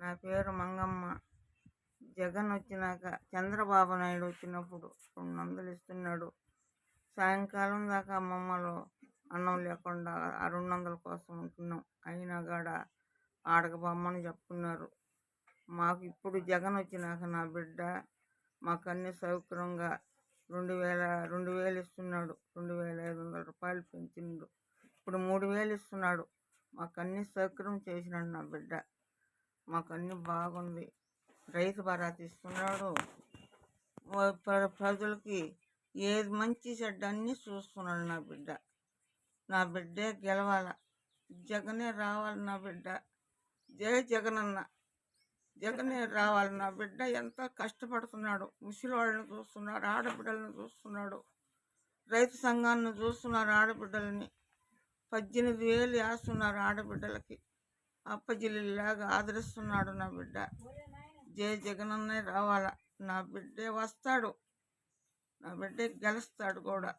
నా పేరు మంగమ్మ. జగన్ వచ్చినాక చంద్రబాబు నాయుడు వచ్చినప్పుడు రెండు వందలు ఇస్తున్నాడు. సాయంకాలం దాకా అమ్మమ్మలో అన్నం లేకుండా ఆ రెండు వందల కోసం ఉంటున్నాం. అయినా కాడ ఆడక బొమ్మని చెప్తున్నారు మాకు ఇప్పుడు జగన్ వచ్చినాక నా బిడ్డ మాకు అన్ని సౌకర్యంగా రెండు వేల రెండు వేలు ఇస్తున్నాడు. రెండు వేల ఐదు వందల రూపాయలు పెంచిండు. ఇప్పుడు మూడు వేలు ఇస్తున్నాడు. మాకు అన్ని సౌకర్యం చేసినాడు నా బిడ్డ. మాకు అన్ని బాగుంది. రైతు భరోసా ఇస్తున్నాడు ప్ర- ప్రజలకి ఏది మంచి చెడ్డ అన్నీ చూస్తున్నాడు నా బిడ్డ. నా బిడ్డే గెలవాల. జగనే రావాలి నా బిడ్డ. జై జగనన్న. జగనే రావాలి నా బిడ్డ. ఎంత కష్టపడుతున్నాడు. ముసలివాళ్ళని చూస్తున్నారు చూస్తున్నాడు. ఆడబిడ్డలను చూస్తున్నాడు. రైతు సంఘాన్ని చూస్తున్నారు ఆడబిడ్డలని. పద్దెనిమిది వేలు వేస్తున్నారు ఆడబిడ్డలకి. అప్పజిల్లిలాగా ఆదరిస్తున్నాడు నా బిడ్డ. జయ జగనన్నే రావాల. నా బిడ్డే వస్తాడు. నా బిడ్డే గెలుస్తాడు కూడా.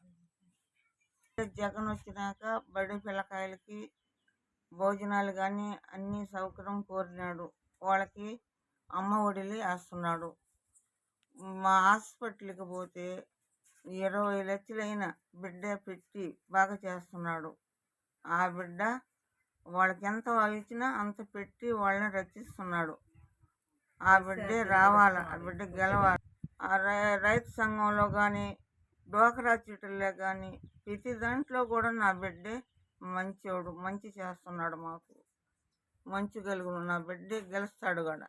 జగన్ వచ్చినాక బడి పిల్లకాయలకి భోజనాలు కానీ అన్ని సౌకర్యం కోరినాడు. వాళ్ళకి అమ్మ ఒడిలి వేస్తున్నాడు. మా హాస్పిటల్కి పోతే ఇరవై లక్షలైన బిడ్డ పెట్టి బాగా చేస్తున్నాడు. ఆ బిడ్డ వాళ్ళకి ఎంత ఇచ్చినా అంత పెట్టి వాళ్ళని రక్షిస్తున్నాడు. ఆ బిడ్డే రావాలి? ఆ బిడ్డ గెలవాలి? ఆ రైతు సంఘంలో కానీ డోకరా చీటల్లో కానీ ప్రతి దాంట్లో కూడా నా బిడ్డే మంచోడు మంచి చేస్తున్నాడు మాకు. మంచి గలుగును. నా బిడ్డే గెలుస్తాడు కూడా.